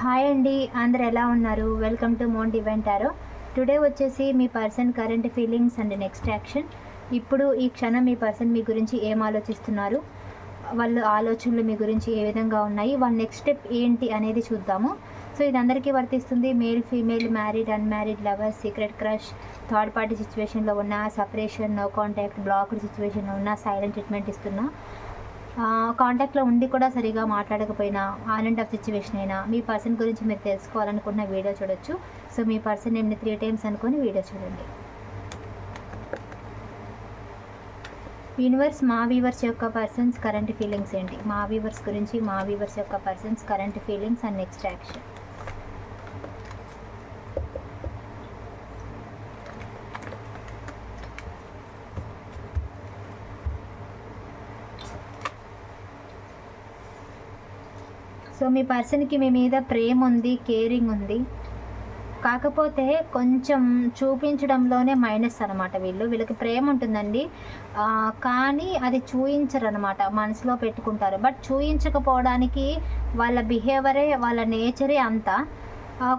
Hi అండి అందరు ఎలా ఉన్నారు? వెల్కమ్ టు మోన్ డివెంటారో టుడే వచ్చేసి మీ person current feelings and next action ఇప్పుడు ఈ క్షణం మీ పర్సన్ మీ గురించి ఏం ఆలోచిస్తున్నారు? వాళ్ళ ఆలోచనలు మీ గురించి ఏ విధంగా ఉన్నాయి? వాళ్ళ నెక్స్ట్ స్టెప్ ఏంటి అనేది చూద్దాము. సో ఇది అందరికీ వర్తిస్తుంది. Male female married unmarried lover secret crush third party సిచ్యువేషన్లో ఉన్న సపరేషన్ నో కాంటాక్ట్ బ్లాక్డ్ సిచ్యువేషన్లో ఉన్న సైలెంట్ ట్రీట్మెంట్ ఇస్తున్నా. కాంటాక్ట్లో ఉండి కూడా సరిగా మాట్లాడకపోయినా ఆన్ అండ్ ఆఫ్ సిచ్యువేషన్ అయినా మీ పర్సన్ గురించి మీరు తెలుసుకోవాలనుకున్న వీడియో చూడొచ్చు. సో మీ పర్సన్ నేమ్ని త్రీ టైమ్స్ అనుకొని వీడియో చూడండి. యూనివర్స్ మా వీవర్స్ యొక్క పర్సన్స్ కరెంట్ ఫీలింగ్స్ ఏంటి? మా వీవర్స్ గురించి మా వీవర్స్ యొక్క persons current feelings and next action మీ పర్సన్కి మీ మీద ప్రేమ ఉంది కేరింగ్ ఉంది. కాకపోతే కొంచెం చూపించడంలోనే మైనస్ అనమాట వీళ్ళు. వీళ్ళకి ప్రేమ ఉంటుందండి. కానీ అది చూయించరనమాట మనసులో పెట్టుకుంటారు. బట్ చూయించకపోవడానికి వాళ్ళ బిహేవరే వాళ్ళ నేచరే అంతా.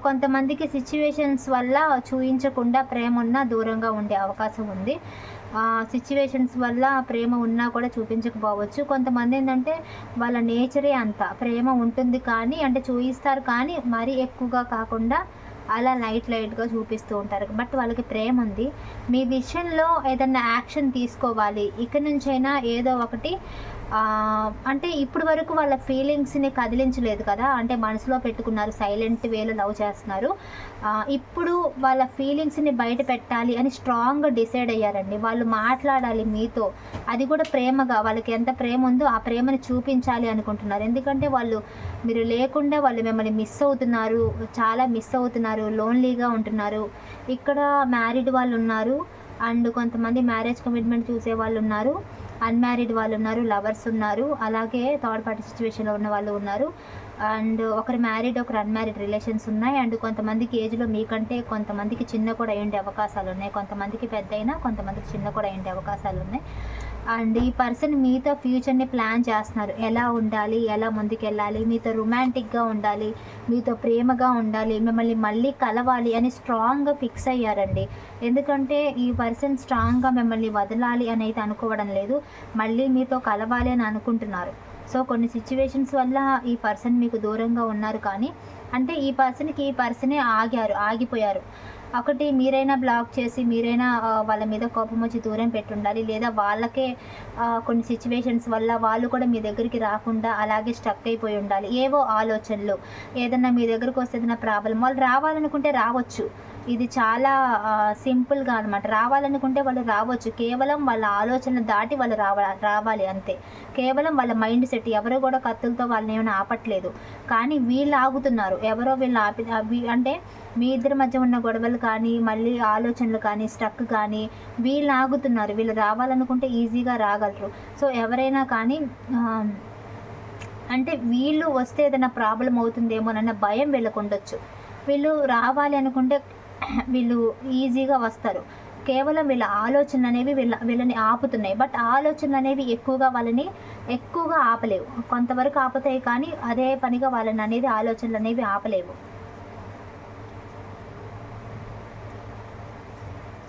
కొంతమందికి సిచ్యువేషన్స్ వల్ల చూయించకుండా ప్రేమ ఉన్నా దూరంగా ఉండే అవకాశం ఉంది. సిచ్యువేషన్స్ వల్ల ప్రేమ ఉన్నా కూడా చూపించకపోవచ్చు. కొంతమంది ఏంటంటే వాళ్ళ నేచరే అంత. ప్రేమ ఉంటుంది కానీ అంటే చూయిస్తారు కానీ మరీ ఎక్కువగా కాకుండా అలా లైట్ లైట్గా చూపిస్తూ ఉంటారు. బట్ వాళ్ళకి ప్రేమ ఉంది. మీ విషయంలో ఏదన్నా యాక్షన్ తీసుకోవాలి. ఇక్కడి నుంచైనా ఏదో ఒకటి అంటే ఇప్పుడు వరకు వాళ్ళ ఫీలింగ్స్ని కదిలించలేదు కదా. అంటే మనసులో పెట్టుకున్నారు సైలెంట్ వేలో లవ్ చేస్తున్నారు. ఇప్పుడు వాళ్ళ ఫీలింగ్స్ని బయట పెట్టాలి అని స్ట్రాంగ్గా డిసైడ్ అయ్యారండి. వాళ్ళు మాట్లాడాలి మీతో. అది కూడా ప్రేమగా వాళ్ళకి ఎంత ప్రేమ ఉందో ఆ ప్రేమని చూపించాలి అనుకుంటున్నారు. ఎందుకంటే వాళ్ళు మీరు లేకుండా వాళ్ళు మిమ్మల్ని మిస్ అవుతున్నారు చాలా మిస్ అవుతున్నారు లోన్లీగా ఉంటున్నారు. ఇక్కడ మ్యారీడ్ వాళ్ళు ఉన్నారు. అండ్ కొంతమంది మ్యారేజ్ కమిట్మెంట్ చూసే వాళ్ళు ఉన్నారు. అన్మ్యారీడ్ వాళ్ళు ఉన్నారు లవర్స్ ఉన్నారు అలాగే థర్డ్ పార్టీ సిచ్యువేషన్లో ఉన్న వాళ్ళు ఉన్నారు. అండ్ ఒకరు మ్యారీడ్ ఒకరు అన్మ్యారీడ్ రిలేషన్స్ ఉన్నాయి. అండ్ కొంతమందికి ఏజ్లో మీకంటే కొంతమందికి చిన్న కూడా అయ్యే అవకాశాలు ఉన్నాయి. కొంతమందికి పెద్ద అయినా కొంతమందికి చిన్న కూడా అయ్యే అవకాశాలు ఉన్నాయి. అండ్ ఈ పర్సన్ మీతో ఫ్యూచర్ని ప్లాన్ చేస్తున్నారు. ఎలా ఉండాలి? ఎలా ముందుకెళ్ళాలి? మీతో రొమాంటిక్గా ఉండాలి? మీతో ప్రేమగా ఉండాలి? మిమ్మల్ని మళ్ళీ కలవాలి అని స్ట్రాంగ్గా ఫిక్స్ అయ్యారండి. ఎందుకంటే ఈ పర్సన్ స్ట్రాంగ్గా మిమ్మల్ని వదలాలి అని అయితే అనుకోవడం లేదు. మళ్ళీ మీతో కలవాలి అని అనుకుంటున్నారు. సో కొన్ని సిచ్యువేషన్స్ వల్ల ఈ పర్సన్ మీకు దూరంగా ఉన్నారు కానీ అంటే ఈ పర్సన్కి ఈ పర్సనే ఆగారు ఆగిపోయారు. ఒకటి మీరైనా బ్లాక్ చేసి మీరైనా వాళ్ళ మీద కోపం వచ్చి దూరం పెట్టుండాలి. లేదా వాళ్ళకే కొన్ని సిచ్యువేషన్స్ వల్ల వాళ్ళు కూడా మీ దగ్గరికి రాకుండా అలాగే స్టక్ అయిపోయి ఉండాలి. ఏవో ఆలోచనలు. ఏదన్నా మీ దగ్గరకు వస్తే ఏదైనా ప్రాబ్లం వాళ్ళు రావాలనుకుంటే రావచ్చు. ఇది చాలా సింపుల్గా అనమాట రావాలనుకుంటే వాళ్ళు రావచ్చు. కేవలం వాళ్ళ ఆలోచన దాటి వాళ్ళు రావాలి రావాలి అంతే. కేవలం వాళ్ళ మైండ్ సెట్ ఎవరో కూడా కత్తులతో వాళ్ళని ఏమైనా ఆపట్లేదు. కానీ వీళ్ళు ఆగుతున్నారు. ఎవరో వీళ్ళు ఆపి అంటే మీ ఇద్దరి మధ్య ఉన్న గొడవలు కానీ మళ్ళీ ఆలోచనలు కానీ స్టక్ కానీ వీళ్ళు ఆగుతున్నారు. వీళ్ళు రావాలనుకుంటే ఈజీగా రాగలరు. సో ఎవరైనా కానీ అంటే వీళ్ళు వస్తే ఏదైనా ప్రాబ్లం అవుతుందేమోనన్న భయం వీళ్ళకు ఉండొచ్చు. వీళ్ళు రావాలి అనుకుంటే వీళ్ళు ఈజీగా వస్తారు. కేవలం వీళ్ళ ఆలోచనలు అనేవి వీళ్ళ వీళ్ళని ఆపుతున్నాయి. బట్ ఆలోచనలు అనేవి ఎక్కువగా వాళ్ళని ఎక్కువగా ఆపలేవు. కొంతవరకు ఆపుతాయి కానీ అదే పనిగా వాళ్ళని అనేది ఆలోచనలు అనేవి ఆపలేవు.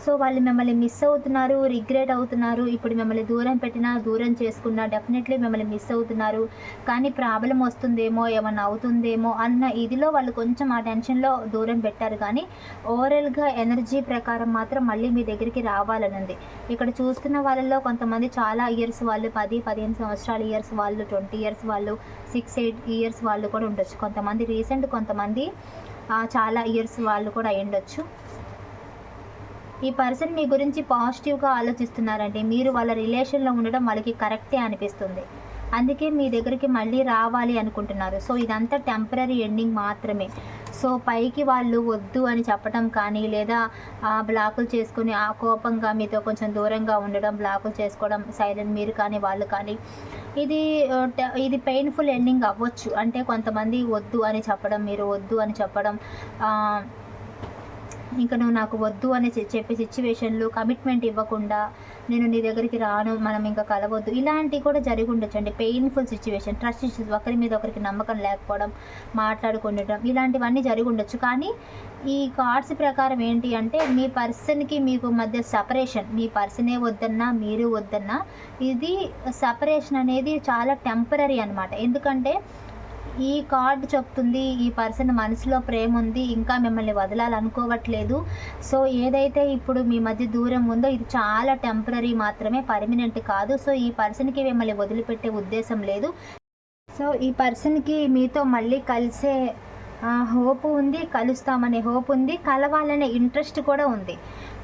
సో వాళ్ళు మిమ్మల్ని మిస్ అవుతున్నారు రిగ్రెట్ అవుతున్నారు. ఇప్పుడు మిమ్మల్ని దూరం పెట్టినా దూరం చేసుకున్నా డెఫినెట్లీ మిమ్మల్ని మిస్ అవుతున్నారు. కానీ ప్రాబ్లం వస్తుందేమో ఏమన్నా అవుతుందేమో అన్న ఇదిలో వాళ్ళు కొంచెం ఆ టెన్షన్లో దూరం పెట్టారు. కానీ ఓవరాల్గా ఎనర్జీ ప్రకారం మాత్రం మళ్ళీ మీ దగ్గరికి రావాలని ఉంది ఇక్కడ చూస్తున్న వాళ్ళలో కొంతమంది చాలా ఇయర్స్ వాళ్ళు పది పదిహేను సంవత్సరాల ఇయర్స్ వాళ్ళు ట్వంటీ ఇయర్స్ వాళ్ళు సిక్స్ ఎయిట్ ఇయర్స్ వాళ్ళు కూడా ఉండొచ్చు. కొంతమంది రీసెంట్ కొంతమంది చాలా ఇయర్స్ వాళ్ళు కూడా అయ్యుండొచ్చు. ఈ పర్సన్ మీ గురించి పాజిటివ్గా ఆలోచిస్తున్నారండి. మీరు వాళ్ళ రిలేషన్లో ఉండడం వాళ్ళకి కరెక్టే అనిపిస్తుంది. అందుకే మీ దగ్గరికి మళ్ళీ రావాలి అనుకుంటున్నారు. సో ఇదంతా టెంపరీ ఎండింగ్ మాత్రమే. సో పైకి వాళ్ళు వద్దు అని చెప్పడం కానీ లేదా ఆ బ్లాకులు చేసుకుని ఆ కోపంగా మీతో కొంచెం దూరంగా ఉండడం బ్లాకులు చేసుకోవడం సైలెంట్ మీరు కానీ వాళ్ళు కానీ ఇది ఇది పెయిన్ఫుల్ ఎండింగ్ అవ్వచ్చు. అంటే కొంతమంది వద్దు అని చెప్పడం మీరు వద్దు అని చెప్పడం ఇంకా నువ్వు నాకు వద్దు అని చెప్పే సిచ్యువేషన్లు కమిట్మెంట్ ఇవ్వకుండా నేను నీ దగ్గరికి రాను మనం ఇంకా కలవద్దు ఇలాంటివి కూడా జరిగి ఉండొచ్చండి. పెయిన్ఫుల్ సిచ్యువేషన్ ట్రస్ట్ ఇష్యూస్ ఒకరి మీద ఒకరికి నమ్మకం లేకపోవడం మాట్లాడుకుండటం ఇలాంటివన్నీ జరిగి ఉండొచ్చు. కానీ ఈ కార్డ్స్ ప్రకారం ఏంటి అంటే మీ పర్సన్కి మీకు మధ్య సపరేషన్ మీ పర్సనే వద్దన్నా మీరు వద్దన్నా ఇది సపరేషన్ అనేది చాలా టెంపరీ అనమాట ఎందుకంటే ఈ కార్డ్ చెప్తుంది ఈ పర్సన్ మనసులో ప్రేమ ఉంది ఇంకా మిమ్మల్ని వదలాలనుకోవట్లేదు. సో ఏదైతే ఇప్పుడు మీ మధ్య దూరం ఉందో ఇది చాలా టెంపరీ మాత్రమే పర్మనెంట్ కాదు. సో ఈ పర్సన్కి మిమ్మల్ని వదిలిపెట్టే ఉద్దేశం లేదు. సో ఈ పర్సన్కి మీతో మళ్ళీ కలిసే హోప్ ఉంది కలుస్తామనే హోప్ ఉంది కలవాలనే ఇంట్రెస్ట్ కూడా ఉంది.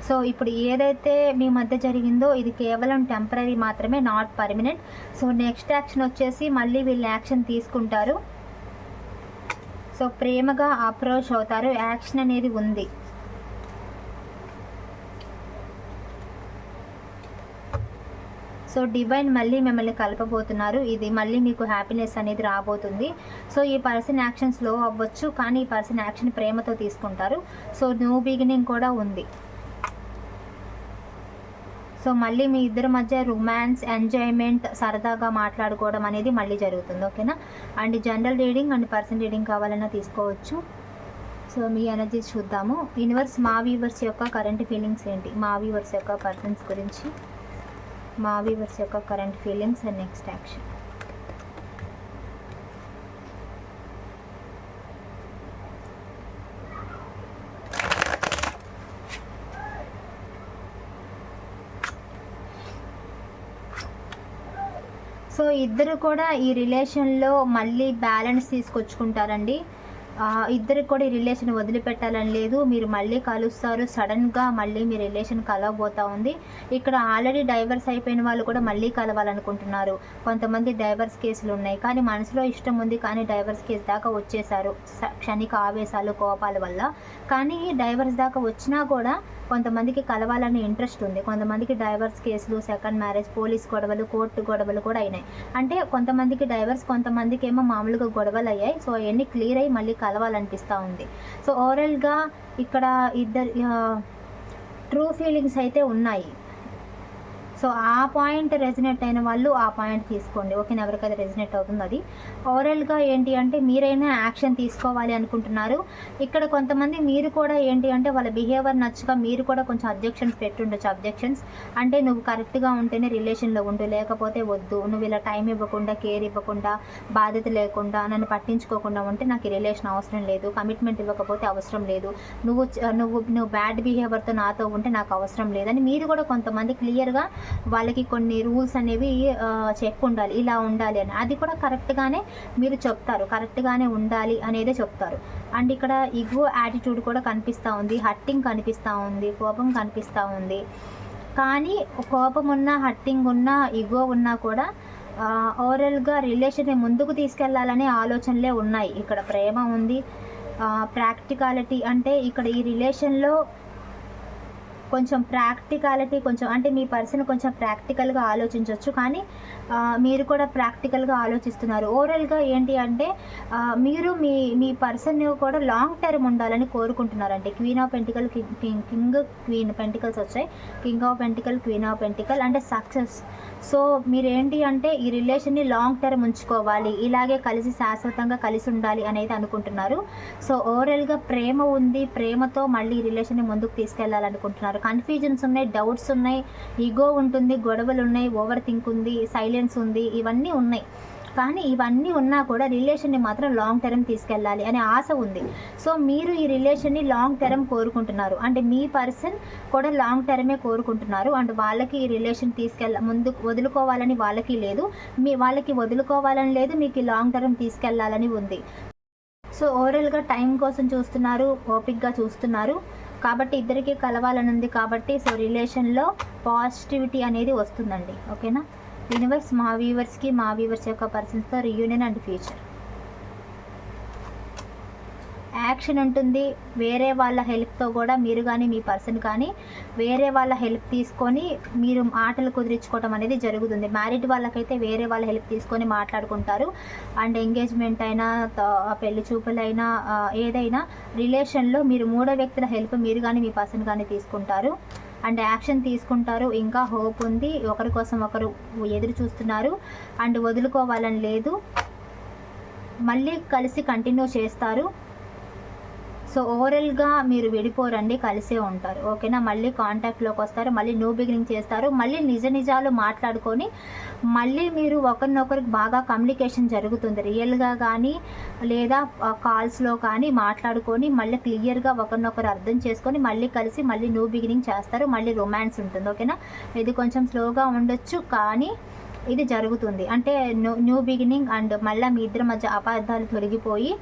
సో ఇప్పుడు ఏదైతే మీ మధ్య జరిగిందో ఇది కేవలం టెంపరీ మాత్రమే not permanent so next action వచ్చేసి మళ్ళీ వీళ్ళు యాక్షన్ తీసుకుంటారు. సో ప్రేమగా అప్రోచ్ అవుతారు. యాక్షన్ అనేది ఉంది. సో డివైన్ మళ్ళీ మిమ్మల్ని కలపబోతున్నారు. ఇది మళ్ళీ మీకు హ్యాపీనెస్ అనేది రాబోతుంది. సో ఈ పర్సన్ యాక్షన్ స్లో అవ్వచ్చు. కానీ ఈ పర్సన్ యాక్షన్ ప్రేమతో తీసుకుంటారు. సో న్యూ బిగినింగ్ కూడా ఉంది. సో మళ్ళీ మీ ఇద్దరి మధ్య రొమాన్స్ ఎంజాయ్మెంట్ సరదాగా మాట్లాడుకోవడం అనేది మళ్ళీ జరుగుతుంది ఓకేనా? And general reading and person reading కావాలన్నా తీసుకోవచ్చు. సో మీ ఎనర్జీ చూద్దాము. యూనివర్స్ మా వీవర్స్ యొక్క కరెంట్ ఫీలింగ్స్ ఏంటి? మా వీవర్స్ యొక్క పర్సన్స్ గురించి. మా వీవర్స్ యొక్క current feelings and next action so ఇద్దరు కూడా ఈ రిలేషన్లో మళ్ళీ బ్యాలెన్స్ తీసుకొచ్చుకుంటారండి. ఇద్దరికి కూడా ఈ రిలేషన్ వదిలిపెట్టాలని లేదు. మీరు మళ్ళీ కలుస్తారు. సడన్గా మళ్ళీ మీ రిలేషన్ కలవబోతా ఉంది. ఇక్కడ ఆల్రెడీ డైవర్స్ అయిపోయిన వాళ్ళు కూడా మళ్ళీ కలవాలనుకుంటున్నారు. కొంతమంది డైవర్స్ కేసులు ఉన్నాయి. కానీ మనసులో ఇష్టం ఉంది. కానీ డైవర్స్ కేసు దాకా వచ్చేసారు క్షణిక ఆవేశాలు కోపాల వల్ల. కానీ డైవర్స్ దాకా వచ్చినా కూడా కొంతమందికి కలవాలని ఇంట్రెస్ట్ ఉంది. కొంతమందికి డైవర్స్ కేసులు సెకండ్ మ్యారేజ్ పోలీస్ గొడవలు కోర్టు గొడవలు కూడా అయినాయి. అంటే కొంతమందికి డైవర్స్ కొంతమందికి ఏమో మామూలుగా గొడవలు అయ్యాయి. సో అవన్నీ క్లియర్ అయ్యి మళ్ళీ కలవాలనిపిస్తూ ఉంది. సో ఓవరాల్గా ఇక్కడ ఇద్దరు ట్రూ ఫీలింగ్స్ అయితే ఉన్నాయి. సో ఆ పాయింట్ రెజినేట్ అయిన వాళ్ళు ఆ పాయింట్ తీసుకోండి. ఓకేనా ఎవరికైతే రెజినేట్ అవుతుంది అది? ఓవరాల్గా ఏంటి అంటే మీరైనా యాక్షన్ తీసుకోవాలి అనుకుంటున్నారు. ఇక్కడ కొంతమంది మీరు కూడా ఏంటి అంటే వాళ్ళ బిహేవియర్ నచ్చక మీరు కూడా కొంచెం అబ్జెక్షన్స్ పెట్టుండొచ్చు. అబ్జెక్షన్స్ అంటే నువ్వు కరెక్ట్గా ఉంటేనే రిలేషన్లో ఉండు లేకపోతే వద్దు. నువ్వు ఇలా టైం ఇవ్వకుండా కేర్ ఇవ్వకుండా బాధ్యత లేకుండా నన్ను పట్టించుకోకుండా ఉంటే నాకు రిలేషన్ అవసరం లేదు. కమిట్మెంట్ ఇవ్వకపోతే అవసరం లేదు. నువ్వు నువ్వు నువ్వు బ్యాడ్ బిహేవియర్తో నాతో ఉంటే నాకు అవసరం లేదని మీరు కూడా కొంతమంది క్లియర్గా వాళ్ళకి కొన్ని రూల్స్ అనేవి చెప్పు ఉండాలి ఇలా ఉండాలి అని. అది కూడా కరెక్ట్గానే మీరు చెప్తారు. కరెక్ట్గానే ఉండాలి అనేదే చెప్తారు. అండ్ ఇక్కడ ఇగో యాటిట్యూడ్ కూడా కనిపిస్తూ ఉంది. హట్టింగ్ కనిపిస్తూ ఉంది. కోపం కనిపిస్తూ ఉంది. కానీ కోపం ఉన్నా హట్టింగ్ ఉన్నా ఇగో ఉన్నా కూడా ఓవరాల్గా రిలేషన్ని ముందుకు తీసుకెళ్ళాలనే ఆలోచనలే ఉన్నాయి. ఇక్కడ ప్రేమ ఉంది. ప్రాక్టికాలిటీ అంటే ఇక్కడ ఈ రిలేషన్లో కొంచెం ప్రాక్టికాలిటీ కొంచెం అంటే మీ పర్సన్ కొంచెం ప్రాక్టికల్గా ఆలోచించవచ్చు కానీ మీరు కూడా ప్రాక్టికల్గా ఆలోచిస్తున్నారు. ఓవరాల్గా ఏంటి అంటే మీరు మీ మీ పర్సన్ కూడా లాంగ్ టర్మ్ ఉండాలని కోరుకుంటున్నారంటే queen of pentacle king queen pentacles వచ్చాయి. King of pentacle queen of pentacle అంటే సక్సెస్ సో మీరేంటి అంటే ఈ రిలేషన్ని లాంగ్ టర్మ్ ఉంచుకోవాలి. ఇలాగే కలిసి శాశ్వతంగా కలిసి ఉండాలి అనేది అనుకుంటున్నారు. సో ఓవరాల్గా ప్రేమ ఉంది. ప్రేమతో మళ్ళీ ఈ రిలేషన్ని ముందుకు ఉంటారు కన్ఫ్యూజన్స్ ఉన్నాయి డౌట్స్ ఉన్నాయి ఈగో ఉంటుంది గొడవలు ఉన్నాయి ఓవర్ థింక్ ఉంది సైలెన్స్ ఉంది ఇవన్నీ ఉన్నాయి. కానీ ఇవన్నీ ఉన్నా కూడా రిలేషన్ని మాత్రం లాంగ్ టర్మ్ తీసుకెళ్ళాలి అనే ఆశ ఉంది. సో మీరు ఈ రిలేషన్ని లాంగ్ టర్మ్ కోరుకుంటున్నారు. అంటే మీ పర్సన్ కూడా లాంగ్ టర్మే కోరుకుంటున్నారు. అండ్ వాళ్ళకి ఈ రిలేషన్ తీసుకెళ్ళ ముందు వదులుకోవాలని వాళ్ళకి లేదు. మీ వాళ్ళకి వదులుకోవాలని లేదు మీకు లాంగ్ టర్మ్ తీసుకెళ్ళాలని ఉంది. సో ఓవరాల్గా టైం కోసం చూస్తున్నారు ఓపిక్గా చూస్తున్నారు. కాబట్టి ఇద్దరికి కలవాలని ఉంది కాబట్టి సో రిలేషన్లో పాజిటివిటీ అనేది వస్తుందండి ఓకేనా? యూనివర్స్ మా వ్యూవర్స్కి మా వ్యూవర్స్ యొక్క పర్సన్స్తో రియూనియన్ అండ్ ఫ్యూచర్ యాక్షన్ ఉంటుంది. వేరే వాళ్ళ హెల్ప్తో కూడా మీరు కానీ మీ పర్సన్ కానీ వేరే వాళ్ళ హెల్ప్ తీసుకొని మీరు మాటలు కుదిరించుకోవడం అనేది జరుగుతుంది. మ్యారీడ్ వాళ్ళకైతే వేరే వాళ్ళ హెల్ప్ తీసుకొని మాట్లాడుకుంటారు. అండ్ ఎంగేజ్మెంట్ అయినా త- పెళ్ళి చూపులైనా ఏదైనా రిలేషన్లో మీరు మూడో వ్యక్తుల హెల్ప్ మీరు కానీ మీ పర్సన్ కానీ తీసుకుంటారు. అండ్ యాక్షన్ తీసుకుంటారు. ఇంకా హోప్ ఉంది. ఒకరి కోసం ఒకరు ఎదురు చూస్తున్నారు. అండ్ వదులుకోవాలని లేదు. మళ్ళీ కలిసి కంటిన్యూ చేస్తారు. సో ఓవరాల్గా మీరు విడిపోరండి కలిసే ఉంటారు. ఓకేనా? మళ్ళీ కాంటాక్ట్లోకి వస్తారు మళ్ళీ న్యూ బిగినింగ్ చేస్తారు మళ్ళీ నిజ నిజాలు మాట్లాడుకొని మళ్ళీ మీరు ఒకరినొకరికి బాగా కమ్యూనికేషన్ జరుగుతుంది. రియల్గా కానీ లేదా కాల్స్లో కానీ మాట్లాడుకొని మళ్ళీ క్లియర్గా ఒకరినొకరు అర్థం చేసుకొని మళ్ళీ కలిసి మళ్ళీ న్యూ బిగినింగ్ చేస్తారు మళ్ళీ రొమాన్స్ ఉంటుంది. ఓకేనా? ఇది కొంచెం స్లోగా ఉండొచ్చు కానీ ఇది జరుగుతుంది. అంటే న్యూ న్యూ బిగినింగ్ అండ్ మళ్ళీ మీ ఇద్దరి మధ్య అపార్థాలు తొలగిపోయి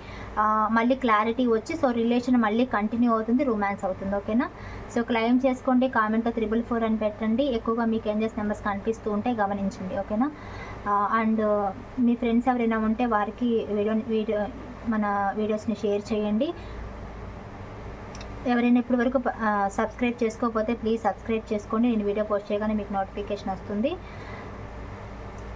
మళ్ళీ క్లారిటీ వచ్చి సో రిలేషన్ మళ్ళీ కంటిన్యూ అవుతుంది రొమాన్స్ అవుతుంది ఓకేనా సో క్లెయిమ్ చేసుకోండి కామెంట్లో త్రిబుల్ ఫోర్ అని పెట్టండి. ఎక్కువగా మీకు ఏంజెస్ నెంబర్స్ కనిపిస్తూ ఉంటే గమనించండి ఓకేనా అండ్ మీ ఫ్రెండ్స్ ఎవరైనా ఉంటే వారికి వీడియో వీడియో మన వీడియోస్ని షేర్ చేయండి. ఎవరైనా ఇప్పటి వరకు సబ్స్క్రైబ్ చేసుకోకపోతే ప్లీజ్ సబ్స్క్రైబ్ చేసుకోండి. నేను వీడియో పోస్ట్ చేయగానే మీకు నోటిఫికేషన్ వస్తుంది.